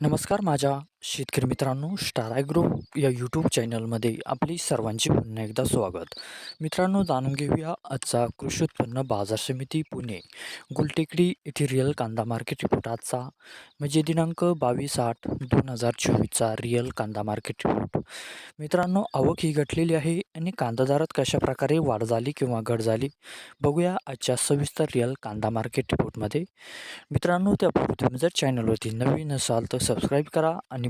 नमस्कार माझ्या शेतकरी मित्रांनो स्टार ॲग्रो या यूट्यूब चॅनलमध्ये आपली सर्वांचे पुन्हा एकदा स्वागत. मित्रांनो जाणून घेऊया आजचा कृषी उत्पन्न बाजार समिती पुणे. गुलटेकडी येथे रिअल कांदा मार्केट रिपोर्ट आजचा. म्हणजे दिनांक बावीस आठ दोन हजार चोवीसचा रिअल कांदा मार्केट रिपोर्ट मित्रांनो आवक ही घटलेली आहे आणि कांदा दरात कशाप्रकारे वाढ झाली किंवा घट झाली बघूया आजच्या सविस्तर रिअल कांदा मार्केट रिपोर्टमध्ये मित्रांनो त्यापूर्वी तुम्ही जर चॅनलवरती नवीन असाल तर सबस्क्राईब करा आणि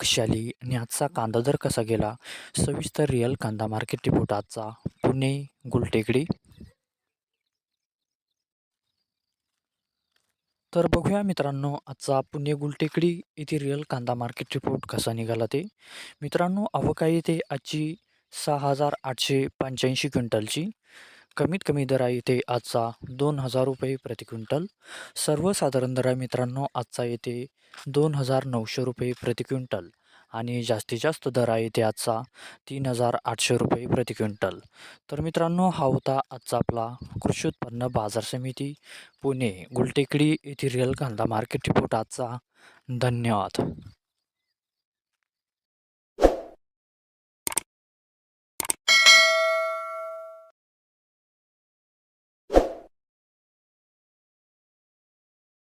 कशी आणि आजचा कांदा दर कसा गेला सविस्तर रिअल कांदा मार्केट रिपोर्ट आजचा. पुणे गुलटेकडी. तर बघूया मित्रांनो आजचा पुणे गुलटेकडी येथे रिअल कांदा मार्केट रिपोर्ट कसा निघाला ते. मित्रांनो अवकाळी आहे ते आजची सहा हजार आठशे पंच्याऐंशी क्विंटलची. कमीत कमी दर आहे इथे आजचा दोन हजार रुपये प्रति क्विंटल. सर्वसाधारण दर आहे मित्रांनो आजचा येते दोन हजार नऊशे रुपये प्रति क्विंटल. आणि जास्तीत जास्त दर आहे इथे आजचा तीन हजार आठशे रुपये प्रति क्विंटल. तर मित्रांनो हा होता आजचा आपला कृषी उत्पन्न बाजार समिती पुणे गुलटेकडी येथील रिअल कांदा मार्केट रिपोर्ट आजचा. धन्यवाद.